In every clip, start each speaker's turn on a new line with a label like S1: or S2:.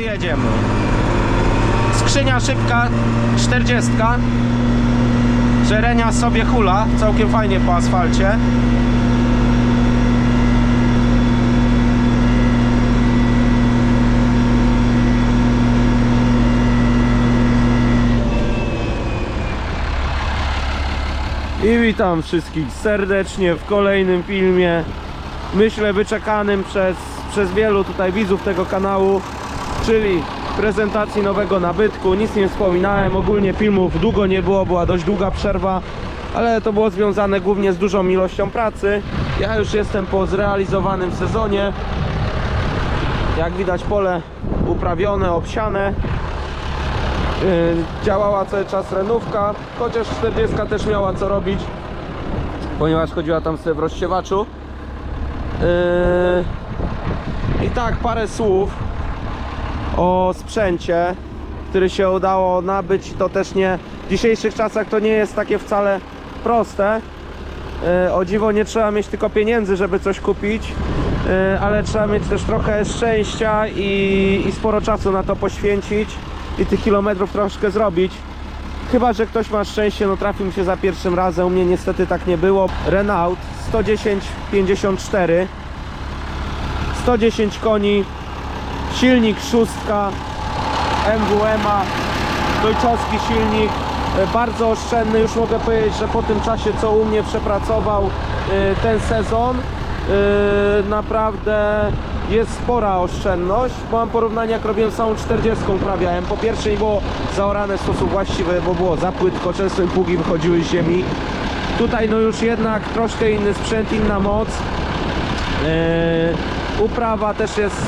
S1: i jedziemy. Skrzynia szybka, 40. Żerenia sobie hula, całkiem fajnie po asfalcie. I witam wszystkich serdecznie w kolejnym filmie. Myślę wyczekanym przez, przez wielu tutaj widzów tego kanału, czyli prezentacji nowego nabytku. Nic nie wspominałem, ogólnie filmów długo nie było, była dość długa przerwa, ale to było związane głównie z dużą ilością pracy. Ja już jestem po zrealizowanym sezonie. Jak widać pole uprawione, obsiane. Yy, działała cały czas renówka, chociaż 40 też miała co robić, ponieważ chodziła tam sobie w rozsiewaczu. Yy, I tak, parę słów o sprzęcie, który się udało nabyć. To też nie w dzisiejszych czasach to nie jest takie wcale proste. Yy, O dziwo nie trzeba mieć tylko pieniędzy, żeby coś kupić, yy, ale trzeba mieć też trochę szczęścia i, i sporo czasu na to poświęcić i tych kilometrów troszkę zrobić. Chyba, że ktoś ma szczęście, no trafił się za pierwszym razem, u mnie niestety tak nie było. Renault 110 54 110 koni, silnik szóstka, MWM-a, dojczowski silnik, e, bardzo oszczędny, już mogę powiedzieć, że po tym czasie co u mnie przepracował e, ten sezon, e, naprawdę jest spora oszczędność, bo mam porównanie jak robiłem samą 40 uprawiałem, po pierwsze nie było zaorane w sposób właściwy, bo było za płytko, często pługi wychodziły z ziemi, tutaj no już jednak troszkę inny sprzęt, inna moc, uprawa też jest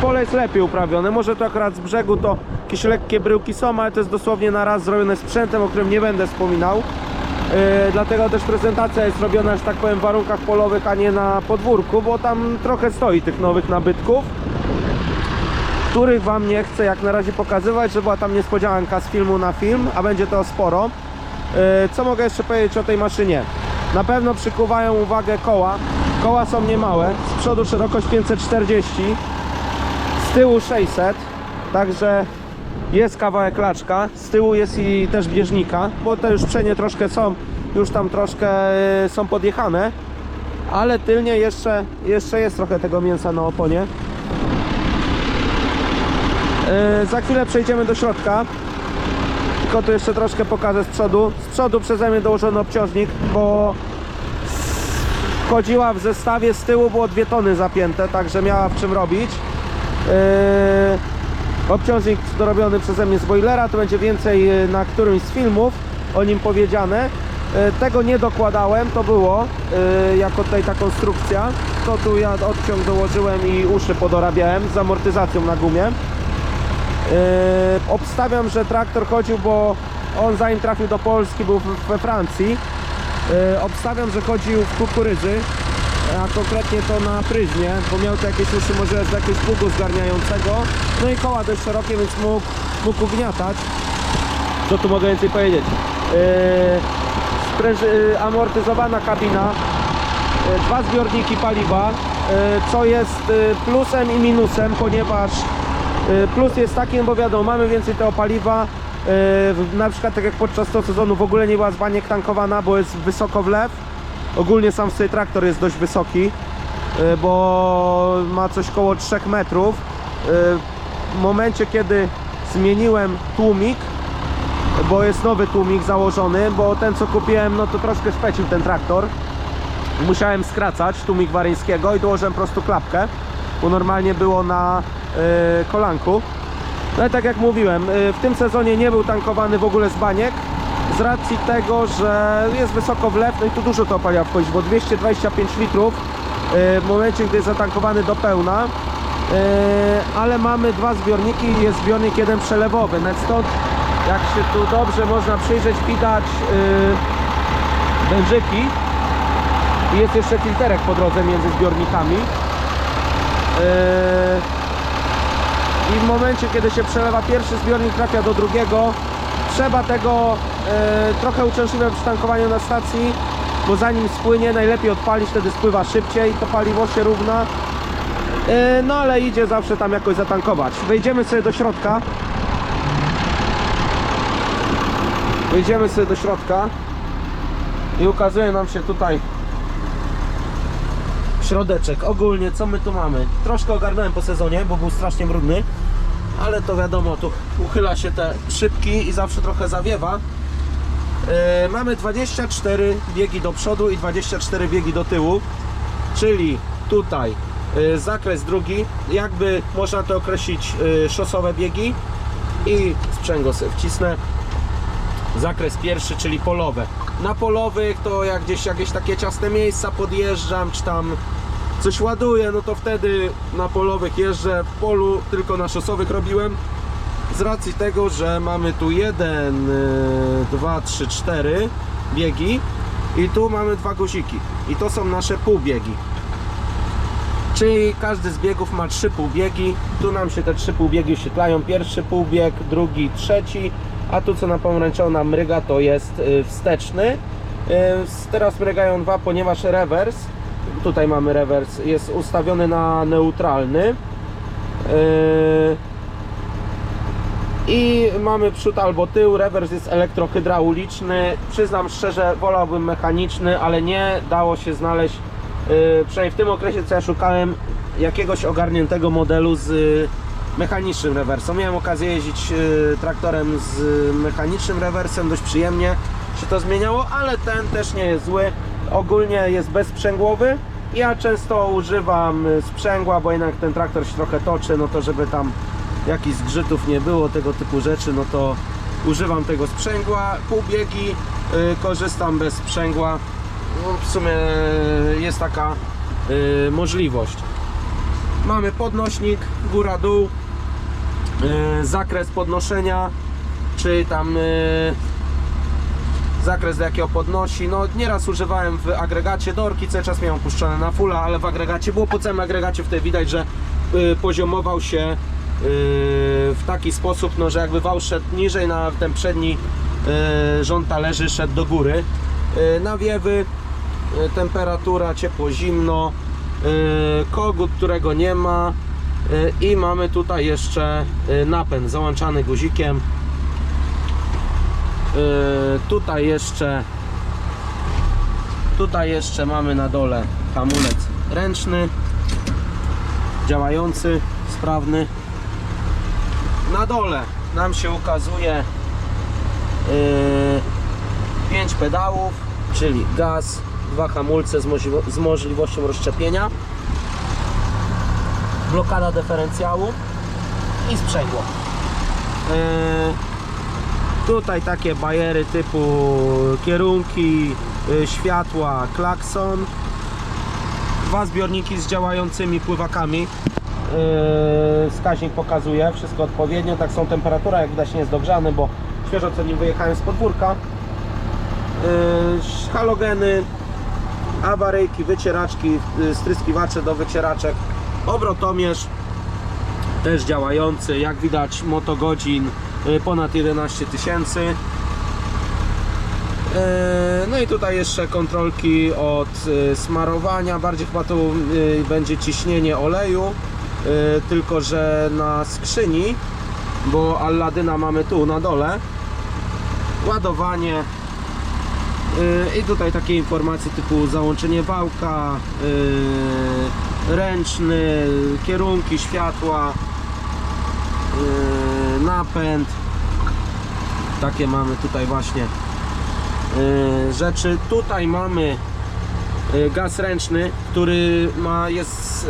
S1: pole jest lepiej uprawione może to akurat z brzegu to jakieś lekkie bryłki są ale to jest dosłownie na raz zrobione sprzętem o którym nie będę wspominał. Yy, dlatego też prezentacja jest robiona że tak powiem w warunkach polowych a nie na podwórku bo tam trochę stoi tych nowych nabytków których wam nie chcę jak na razie pokazywać że była tam niespodzianka z filmu na film a będzie to sporo. Yy, co mogę jeszcze powiedzieć o tej maszynie? Na pewno przykuwają uwagę koła. Koła są niemałe. Z przodu szerokość 540 z tyłu 600 także jest kawałek laczka z tyłu jest i też bieżnika bo te już przenie troszkę są już tam troszkę e, są podjechane ale tylnie jeszcze, jeszcze jest trochę tego mięsa na oponie. E, za chwilę przejdziemy do środka. Tylko tu jeszcze troszkę pokażę z przodu. Z przodu przeze mnie dołożony obciążnik bo chodziła w zestawie z tyłu było dwie tony zapięte także miała w czym robić. yy, obciążnik dorobiony przeze mnie z boilera to będzie więcej yy, na którymś z filmów o nim powiedziane. Yy, tego nie dokładałem to było yy, jako tutaj ta konstrukcja. To tu ja odciąg dołożyłem i uszy podorabiałem z amortyzacją na gumie. Yy, obstawiam, że traktor chodził, bo on zanim trafił do Polski był we Francji. Yy, obstawiam, że chodził w kukurydzy, a konkretnie to na pryzmie, bo miał to jakieś uszy może z jakiegoś pługu zgarniającego. No i koła dość szerokie, więc mógł, mógł ugniatać. Co tu mogę więcej powiedzieć? Yy, yy, amortyzowana kabina, yy, dwa zbiorniki paliwa, yy, co jest yy, plusem i minusem, ponieważ yy, plus jest taki, no bo wiadomo, mamy więcej tego paliwa, yy, na przykład tak jak podczas tego sezonu w ogóle nie była z baniek tankowana, bo jest wysoko wlew, ogólnie sam sobie traktor jest dość wysoki, yy, bo ma coś koło 3 metrów, Yy, w momencie kiedy zmieniłem tłumik, bo jest nowy tłumik założony, bo ten co kupiłem, no to troszkę szpecił ten traktor. Musiałem skracać tłumik waryńskiego i dołożyłem prostu klapkę, bo normalnie było na y, kolanku. No i tak jak mówiłem, w tym sezonie nie był tankowany w ogóle z baniek, z racji tego, że jest wysoko wlew, no i tu dużo to paliwa wchodzi, bo 225 litrów y, w momencie, gdy jest zatankowany do pełna, y, ale mamy dwa zbiorniki jest zbiornik jeden przelewowy, nawet stąd jak się tu dobrze można przyjrzeć, widać y, wężyki. I jest jeszcze filterek po drodze między zbiornikami. I w momencie, kiedy się przelewa pierwszy zbiornik, trafia do drugiego, trzeba tego yy, trochę uczęszliwiać przy tankowaniu na stacji, bo zanim spłynie, najlepiej odpalić, wtedy spływa szybciej, to paliwo się równa. E, No ale idzie zawsze tam jakoś zatankować. Wejdziemy sobie do środka. Wejdziemy sobie do środka i ukazuje nam się tutaj środeczek. Ogólnie co my tu mamy? Troszkę ogarnąłem po sezonie, bo był strasznie brudny, ale to wiadomo, tu uchyla się te szybki i zawsze trochę zawiewa. E, mamy 24 biegi do przodu i 24 biegi do tyłu, czyli tutaj e, zakres drugi, jakby można to określić e, szosowe biegi i sprzęgło sobie wcisnę zakres pierwszy, czyli polowe. Na polowych to jak gdzieś jakieś takie ciasne miejsca podjeżdżam, czy tam coś ładuję, no to wtedy na polowych jeżdżę. W polu tylko na szosowych robiłem. Z racji tego, że mamy tu jeden, y, dwa, trzy, cztery biegi i tu mamy dwa guziki. I to są nasze półbiegi. Czyli każdy z biegów ma trzy półbiegi. Tu nam się te trzy półbiegi oświetlają. Pierwszy półbieg, drugi, trzeci. A tu co na pomarańczowo nam mryga to jest y, wsteczny. Y, Teraz mrygają dwa, ponieważ rewers, tutaj mamy rewers, jest ustawiony na neutralny. Y, I mamy przód albo tył, rewers jest elektrohydrauliczny. Przyznam szczerze, wolałbym mechaniczny, ale nie dało się znaleźć, yy, przynajmniej w tym okresie co ja szukałem, jakiegoś ogarniętego modelu z y, mechanicznym rewersem. Miałem okazję jeździć traktorem z mechanicznym rewersem, dość przyjemnie się to zmieniało, ale ten też nie jest zły. Ogólnie jest bezsprzęgłowy. Ja często używam y, sprzęgła, bo jednak ten traktor się trochę toczy, no to żeby tam jakichś zgrzytów nie było, tego typu rzeczy, no to używam tego sprzęgła. Półbiegi y, korzystam bez sprzęgła. No, w sumie y, jest taka y, możliwość. Mamy podnośnik, góra, dół, y, zakres podnoszenia, czy tam zakres do jakiego podnosi. No nieraz używałem w agregacie dorki, cały czas miałem puszczone na fulla, ale w agregacie było po całym agregacie wtedy widać, że y, poziomował się y, w taki sposób, no, że jakby wał szedł niżej na ten przedni y, rząd talerzy szedł do góry. Y, nawiewy, y, temperatura, ciepło, zimno, y, kogut, którego nie ma y, i mamy tutaj jeszcze y, napęd załączany guzikiem tutaj jeszcze tutaj jeszcze mamy na dole hamulec ręczny działający, sprawny. Na dole nam się ukazuje 5 pedałów czyli gaz, dwa hamulce z, z możliwością rozszczepienia blokada dyferencjału i sprzęgło. Yy, Tutaj takie bajery typu kierunki, y, światła, klakson. Dwa zbiorniki z działającymi pływakami. Yy, Wskaźnik pokazuje wszystko odpowiednio. Tak są temperatura, jak widać nie jest dogrzany, bo świeżo co nim wyjechałem z podwórka. Yy, Halogeny, awaryjki, wycieraczki, stryskiwacze do wycieraczek. Obrotomierz też działający, jak widać motogodzin y, ponad 11 tysięcy. E, No i tutaj jeszcze kontrolki od y, smarowania, bardziej chyba tu będzie ciśnienie oleju, tylko że na skrzyni, bo Alladyna mamy tu na dole. Ładowanie i tutaj takie informacje typu załączenie wałka, ręczny, kierunki światła, napęd takie mamy tutaj właśnie yy, rzeczy. Tutaj mamy yy, gaz ręczny który ma jest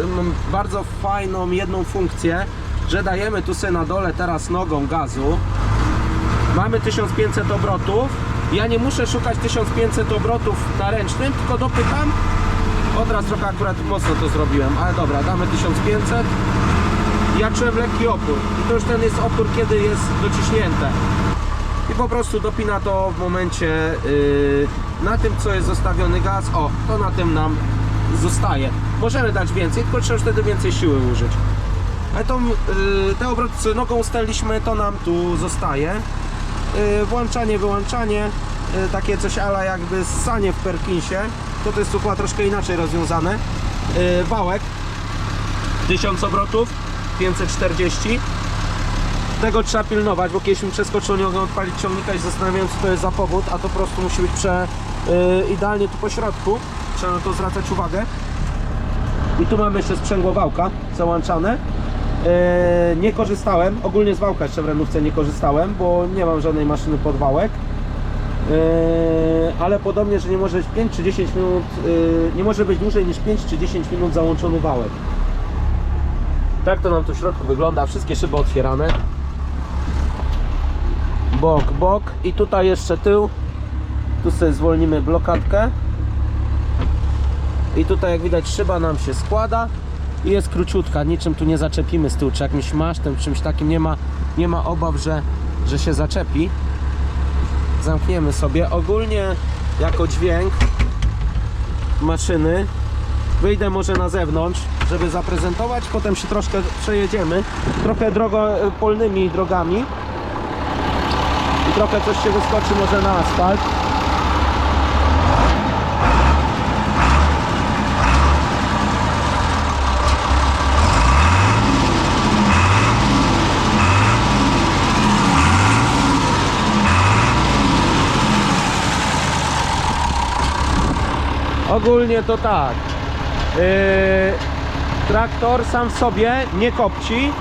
S1: bardzo fajną jedną funkcję że dajemy tu sobie na dole teraz nogą gazu. Mamy 1500 obrotów. Ja nie muszę szukać 1500 obrotów na ręcznym tylko dopytam. Od razu trochę akurat mocno to zrobiłem ale dobra damy 1500 ja czułem lekki opór. I to już ten jest opór kiedy jest dociśnięte po prostu dopina to w momencie yy, na tym co jest zostawiony gaz. O to na tym nam zostaje. Możemy dać więcej tylko trzeba wtedy więcej siły użyć. Ale tą, yy, te obroty nogą ustaliliśmy to nam tu zostaje. Yy, włączanie wyłączanie yy, takie coś ala jakby ssanie w Perkinsie. To to jest tu troszkę inaczej rozwiązane. Yy, wałek 1000 obrotów, 540. Tego trzeba pilnować, bo kiedyś mi przeskoczyło, nie mogłem odpalić ciągnika i zastanawiałem co to jest za powód, a to po prostu musi być prze, y, idealnie tu po środku. Trzeba na to zwracać uwagę. I tu mamy jeszcze sprzęgło wałka załączane. E, nie korzystałem, ogólnie z wałka jeszcze w renówce nie korzystałem, bo nie mam żadnej maszyny pod wałek. E, ale podobnie, że nie może być 5 czy 10 minut, e, nie może być dłużej niż 5 czy 10 minut załączony wałek. Tak to nam tu w środku wygląda, wszystkie szyby otwierane. Bok, bok i tutaj jeszcze tył. Tu sobie zwolnimy blokadkę. I tutaj jak widać szyba nam się składa i jest króciutka, niczym tu nie zaczepimy z tyłu, czy jakimś masztem, czymś takim, nie ma, nie ma obaw, że, że się zaczepi. Zamkniemy sobie. Ogólnie jako dźwięk maszyny wyjdę może na zewnątrz, żeby zaprezentować, potem się troszkę przejedziemy, trochę drogo, polnymi drogami trochę coś się wyskoczy może na asfalt. Ogólnie to tak. Yy, traktor sam w sobie nie kopci,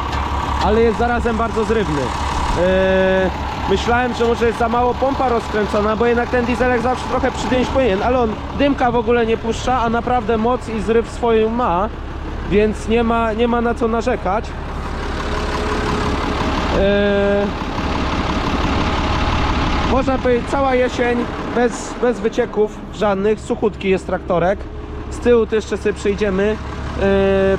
S1: ale jest zarazem bardzo zrywny. Yy, myślałem, że może jest za mało pompa rozkręcona, bo jednak ten dieselek zawsze trochę przydymić powinien, ale on dymka w ogóle nie puszcza, a naprawdę moc i zryw swoją ma, więc nie ma, nie ma na co narzekać. Yy, można powiedzieć cała jesień bez, bez wycieków żadnych, suchutki jest traktorek. Z tyłu to jeszcze sobie przejdziemy. Yy,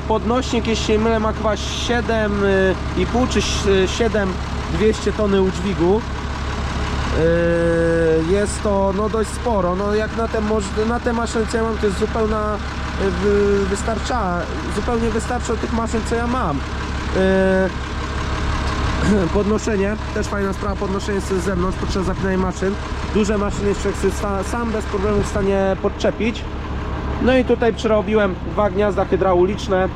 S1: Podnośnik, jeśli nie mylę, ma chyba 7,5 czy 7 200 tony udźwigu. Yy, Jest to no, dość sporo. No, jak na moż- na te maszyny, co ja mam, to jest zupełna yy, wy- wystarcza, zupełnie wystarczy od tych maszyn, co ja mam. Yy, podnoszenie, też fajna sprawa, podnoszenie z zewnątrz podczas zapinania maszyn. Duże maszyny jeszcze sam bez problemu w stanie podczepić. No i tutaj przerobiłem dwa gniazda hydrauliczne.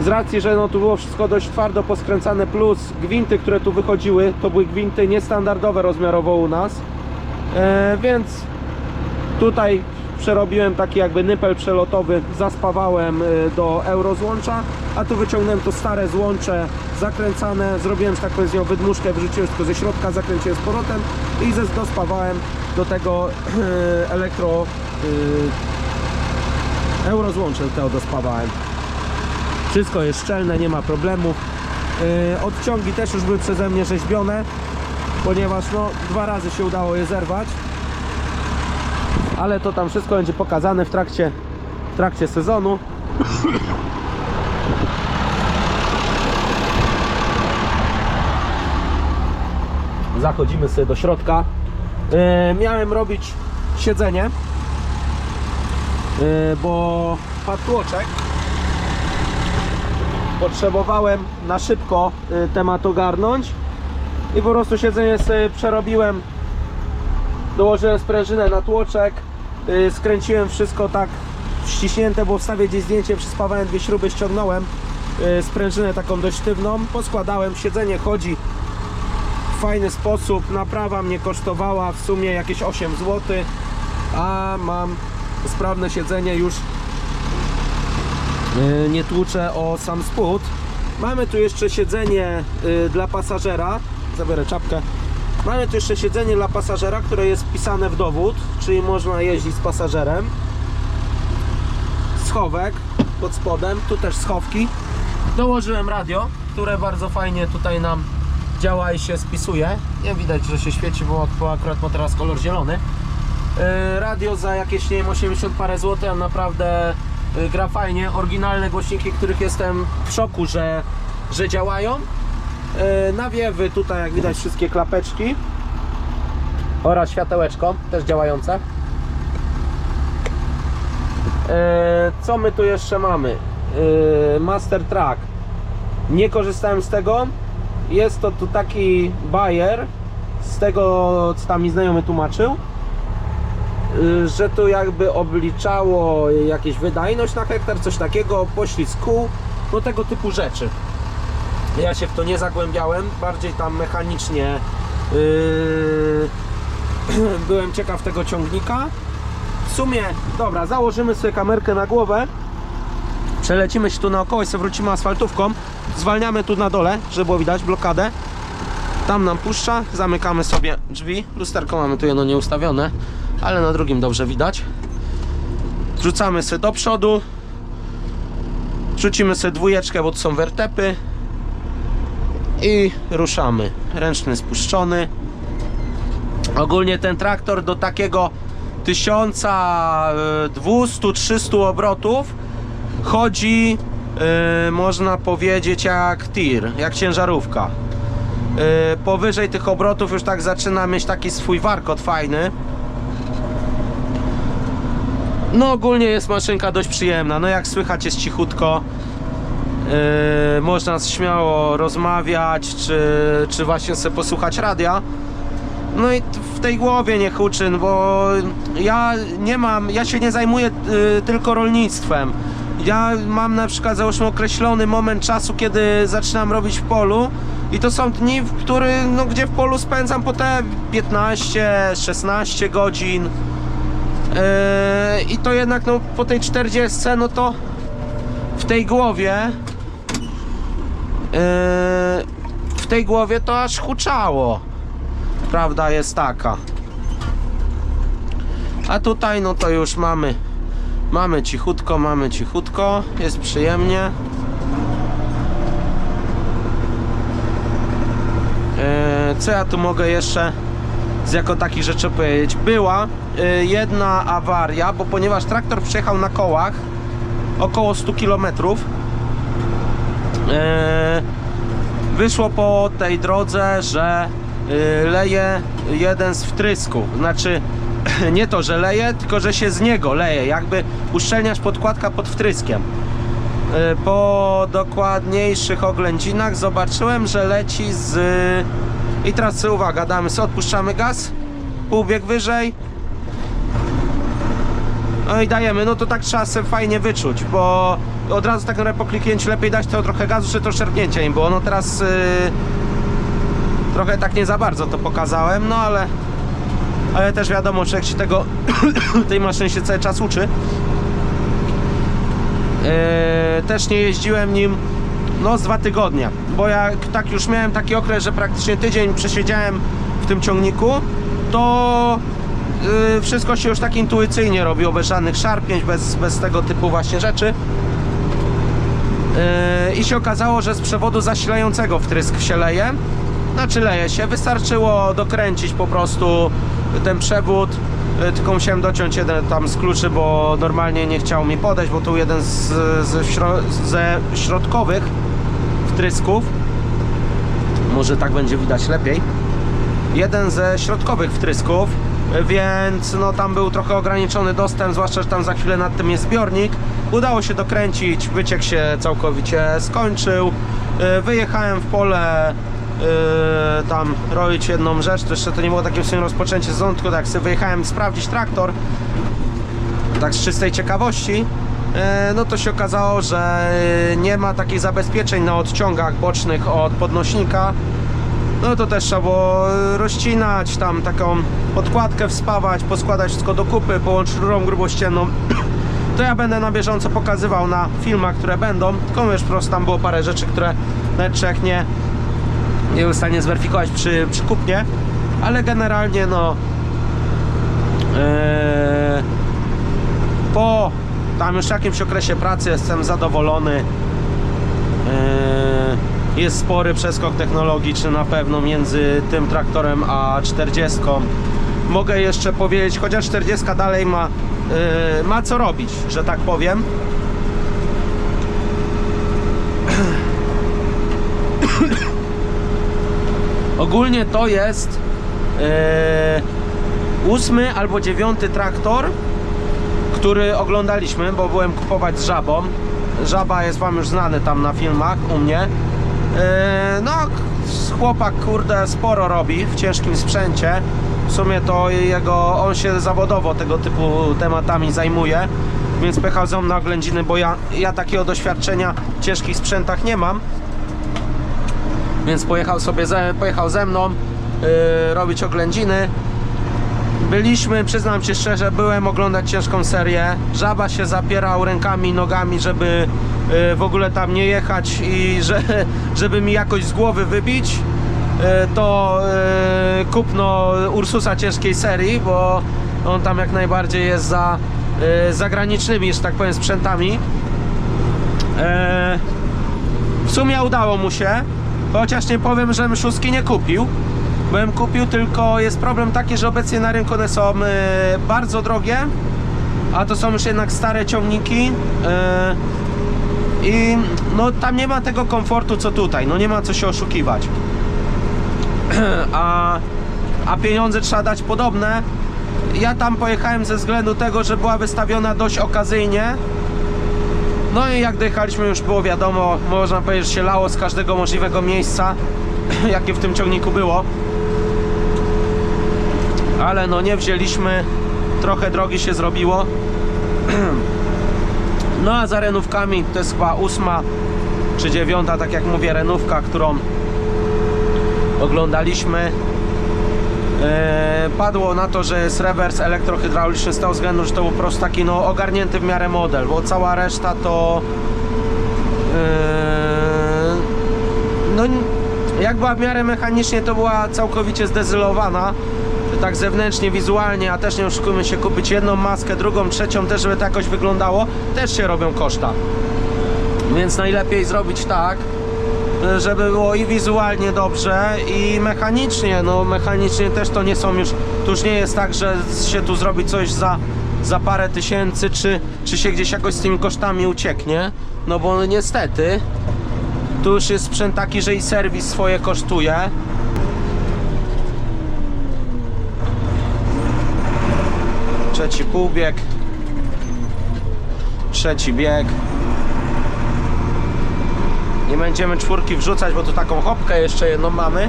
S1: Z racji, że no tu było wszystko dość twardo poskręcane, plus gwinty, które tu wychodziły, to były gwinty niestandardowe rozmiarowo u nas. Eee, więc Tutaj przerobiłem taki jakby nypel przelotowy, zaspawałem y, do eurozłącza, a tu wyciągnąłem to stare złącze zakręcane, zrobiłem, że tak z nią wydmuszkę, wrzuciłem tylko ze środka, zakręciłem z powrotem i ze do tego y, elektro y, eurozłącze do tego dospawałem. Wszystko jest szczelne, nie ma problemów. Y, Odciągi też już były przeze mnie rzeźbione, ponieważ no, dwa razy się udało je zerwać ale to tam wszystko będzie pokazane w trakcie, w trakcie sezonu. Zachodzimy sobie do środka. E, miałem robić siedzenie, e, bo padł tłoczek. Potrzebowałem na szybko e, temat ogarnąć. I po prostu siedzenie sobie przerobiłem. Dołożyłem sprężynę na tłoczek, yy, skręciłem wszystko tak ściśnięte, bo wstawię gdzieś zdjęcie, przyspawałem dwie śruby, ściągnąłem yy, sprężynę taką dość sztywną, poskładałem, siedzenie chodzi w fajny sposób, naprawa mnie kosztowała w sumie jakieś 8 zł, a mam sprawne siedzenie już nie tłuczę o sam spód. Mamy tu jeszcze siedzenie yy, dla pasażera, zabiorę czapkę. Mamy tu jeszcze siedzenie dla pasażera, które jest wpisane w dowód, czyli można jeździć z pasażerem. Schowek pod spodem, tu też schowki. Dołożyłem radio, które bardzo fajnie tutaj nam działa i się spisuje. Nie widać, że się świeci, bo akurat ma teraz kolor zielony. Yy, Radio za jakieś, nie wiem, 80 parę złotych, a naprawdę gra fajnie. Oryginalne głośniki, których jestem w szoku, że, że działają. E, nawiewy tutaj jak widać wszystkie klapeczki. Oraz światełeczko też działające. E, co my tu jeszcze mamy? Master Track. Nie korzystałem z tego. Jest to tu taki bajer. Z tego co tam mi znajomy tłumaczył. y, że to jakby obliczało jakieś wydajność na hektar, coś takiego, poślizg kół, no tego typu rzeczy. Ja się w to nie zagłębiałem, bardziej tam mechanicznie yy, byłem ciekaw tego ciągnika. W sumie, dobra, założymy sobie kamerkę na głowę, przelecimy się tu naokoło i sobie wrócimy asfaltówką, zwalniamy tu na dole, żeby było widać blokadę. Tam nam puszcza, zamykamy sobie drzwi. Lusterko mamy tu jedno nieustawione, ale na drugim dobrze widać. Wrzucamy sobie do przodu. Wrzucimy sobie dwójeczkę, bo tu są wertepy. I ruszamy. Ręczny spuszczony. Ogólnie ten traktor do takiego 1200-300 obrotów chodzi, yy, można powiedzieć, jak tir, jak ciężarówka. Yy, powyżej tych obrotów już tak zaczyna mieć taki swój warkot fajny. No ogólnie jest maszynka dość przyjemna, no jak słychać jest cichutko. Yy, można śmiało rozmawiać, czy, czy właśnie sobie posłuchać radia. No i w tej głowie nie huczyn, bo ja nie mam, ja się nie zajmuję y, tylko rolnictwem. Ja mam na przykład załóżmy określony moment czasu, kiedy zaczynam robić w polu i to są dni, w których, no gdzie w polu spędzam po te 15-16 godzin. Yy, I to jednak no, po tej 40 no to w tej głowie yy, w tej głowie to aż huczało. Prawda jest taka. A tutaj no to już mamy mamy cichutko, mamy cichutko, jest przyjemnie. Yy, co ja tu mogę jeszcze z jako takich rzeczy powiedzieć? Była yy, jedna awaria, bo ponieważ traktor przejechał na kołach około 100 km wyszło po tej drodze, że yy, leje jeden z wtrysków. Znaczy, nie to, że leje, tylko że się z niego leje. Jakby uszczelniasz podkładka pod wtryskiem. Yy, Po dokładniejszych oględzinach zobaczyłem, że leci z. I teraz uwaga, damy sobie, odpuszczamy gaz, półbieg wyżej. No i dajemy, no to tak trzeba sobie fajnie wyczuć, bo od razu tak naprawdę po kliknięciu lepiej dać to trochę gazu, czy to szarpnięcia im było. No teraz yy, trochę tak nie za bardzo to pokazałem, no ale ale też wiadomo, że jak się tego tej maszyny się cały czas uczy. Yy, też nie jeździłem nim no z dwa tygodnie, bo jak tak już miałem taki okres, że praktycznie tydzień przesiedziałem w tym ciągniku, to yy, wszystko się już tak intuicyjnie robiło, bez żadnych szarpnięć, bez, bez tego typu właśnie rzeczy. Yy, I się okazało, że z przewodu zasilającego wtrysk się leje. Znaczy leje się, wystarczyło dokręcić po prostu ten przewód. Yy, Tylko musiałem dociąć jeden tam z kluczy, bo normalnie nie chciał mi podejść, bo to jeden z, ze, śro, ze środkowych wtrysków. Może tak będzie widać lepiej. Jeden ze środkowych wtrysków, więc no tam był trochę ograniczony dostęp, zwłaszcza, że tam za chwilę nad tym jest zbiornik. Udało się dokręcić, wyciek się całkowicie skończył. Yy, Wyjechałem w pole tam robić jedną rzecz, to jeszcze to nie było takie w sumie rozpoczęcie sezonu, tylko tak sobie wyjechałem sprawdzić traktor, tak z czystej ciekawości, e, no to się okazało, że nie ma takich zabezpieczeń na odciągach bocznych od podnośnika. No to też trzeba było rozcinać, tam taką podkładkę wspawać, poskładać wszystko do kupy, połączyć rurą grubościenną. To ja będę na bieżąco pokazywał na filmach, które będą. Tylko wiesz, po prostu tam było parę rzeczy, które nawet nie, nie był w stanie zweryfikować przy, przy kupnie. Ale generalnie no... Eee, po tam już jakimś okresie pracy jestem zadowolony. Eee, Jest spory przeskok technologiczny na pewno między tym traktorem a 40. Mogę jeszcze powiedzieć, chociaż 40 dalej ma, eee, ma co robić, że tak powiem. Ogólnie to jest eee, ósmy albo dziewiąty traktor, który oglądaliśmy, bo byłem kupować z żabą. Żaba jest wam już znany tam na filmach u mnie. Yy, no, chłopak kurde sporo robi w ciężkim sprzęcie. W sumie to jego, on się zawodowo tego typu tematami zajmuje, więc pojechał ze mną na oględziny, bo ja, ja takiego doświadczenia w ciężkich sprzętach nie mam. Więc pojechał sobie ze, pojechał ze mną yy, robić oględziny. Byliśmy, przyznam się szczerze, byłem oglądać ciężką serię. Żaba się zapierał rękami, nogami, żeby y, w ogóle tam nie jechać i że, żeby mi jakoś z głowy wybić. Y, To y, kupno Ursusa ciężkiej serii, bo on tam jak najbardziej jest za zagranicznymi, że tak powiem, sprzętami. E, w sumie udało mu się, chociaż nie powiem, że szóstki nie kupił. Byłem kupił, tylko jest problem taki, że obecnie na rynku one są e, bardzo drogie, a to są już jednak stare ciągniki. e, I no tam nie ma tego komfortu co tutaj, no nie ma co się oszukiwać. A, a pieniądze trzeba dać podobne. Ja tam pojechałem ze względu tego, że była wystawiona dość okazyjnie. No i jak dojechaliśmy już było wiadomo, można powiedzieć, że się lało z każdego możliwego miejsca, jakie w tym ciągniku było. Ale no nie wzięliśmy, trochę drogi się zrobiło. No a za renówkami to jest chyba ósma czy dziewiąta, tak jak mówię, renówka, którą oglądaliśmy. Eee, padło na to, że jest rewers elektrohydrauliczny z tego względu, że to był po prostu taki no, ogarnięty w miarę model, bo cała reszta to eee, no jak była w miarę mechanicznie to była całkowicie zdezylowana tak zewnętrznie, wizualnie, a też nie oszukujmy się kupić jedną maskę, drugą, trzecią też żeby to jakoś wyglądało, też się robią koszta. Więc najlepiej zrobić tak żeby było i wizualnie dobrze i mechanicznie, no mechanicznie też to nie są już, to już nie jest tak, że się tu zrobi coś za, za parę tysięcy, czy, czy się gdzieś jakoś z tymi kosztami ucieknie, no bo niestety tu już jest sprzęt taki, że i serwis swoje kosztuje. Trzeci półbieg, trzeci bieg. Nie będziemy czwórki wrzucać, bo tu taką hopkę jeszcze jedną mamy.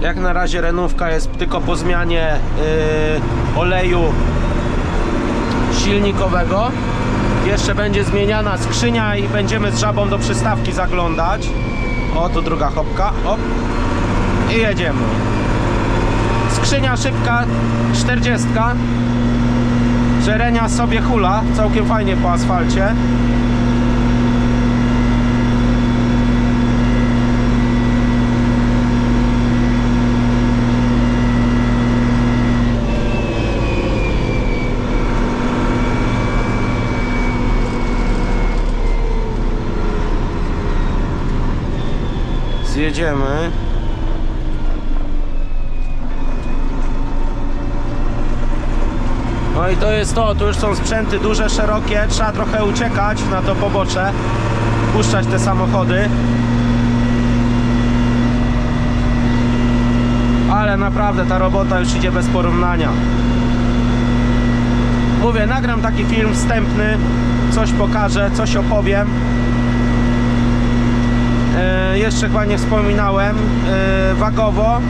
S1: Jak na razie renówka jest tylko po zmianie yy, oleju silnikowego. Jeszcze będzie zmieniana skrzynia i będziemy z żabą do przystawki zaglądać. O, tu druga hopka. Hop. I jedziemy. Skrzynia szybka, 40. Żerenia sobie hula, całkiem fajnie po asfalcie. Zjedziemy. No i to jest to, tu już są sprzęty duże, szerokie, trzeba trochę uciekać na to pobocze, puszczać te samochody. Ale naprawdę ta robota już idzie bez porównania. Mówię, nagram taki film wstępny, coś pokażę, coś opowiem. E, jeszcze chyba nie wspominałem, e, wagowo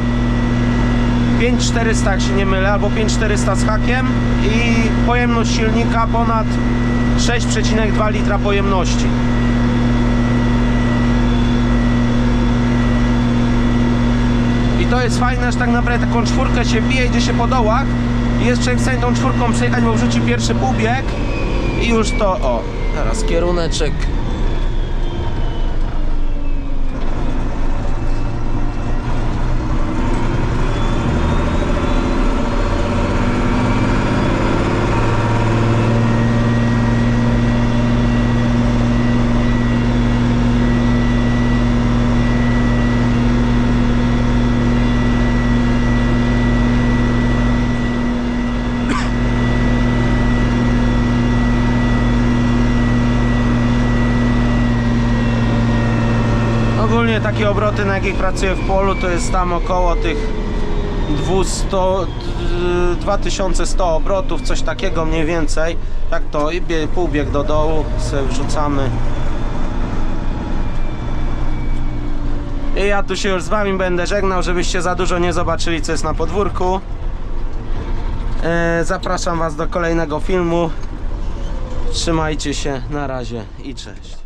S1: 5400 jak się nie mylę, albo 5400 z hakiem i pojemność silnika ponad 6,2 litra pojemności. I to jest fajne, że tak naprawdę taką czwórkę się bije, idzie się po dołach i jest człowiek tą czwórką przejechać, bo wrzuci pierwszy półbieg i już to, o, teraz kieruneczek Ogólnie takie obroty, na jakich pracuję w polu, to jest tam około tych
S2: 200, d- 2100 obrotów, coś takiego mniej więcej. Jak to i bie- półbieg do dołu sobie wrzucamy. I ja tu się już z wami będę żegnał, żebyście za dużo nie zobaczyli co jest na podwórku. E, zapraszam was do kolejnego filmu. Trzymajcie się, na razie i cześć.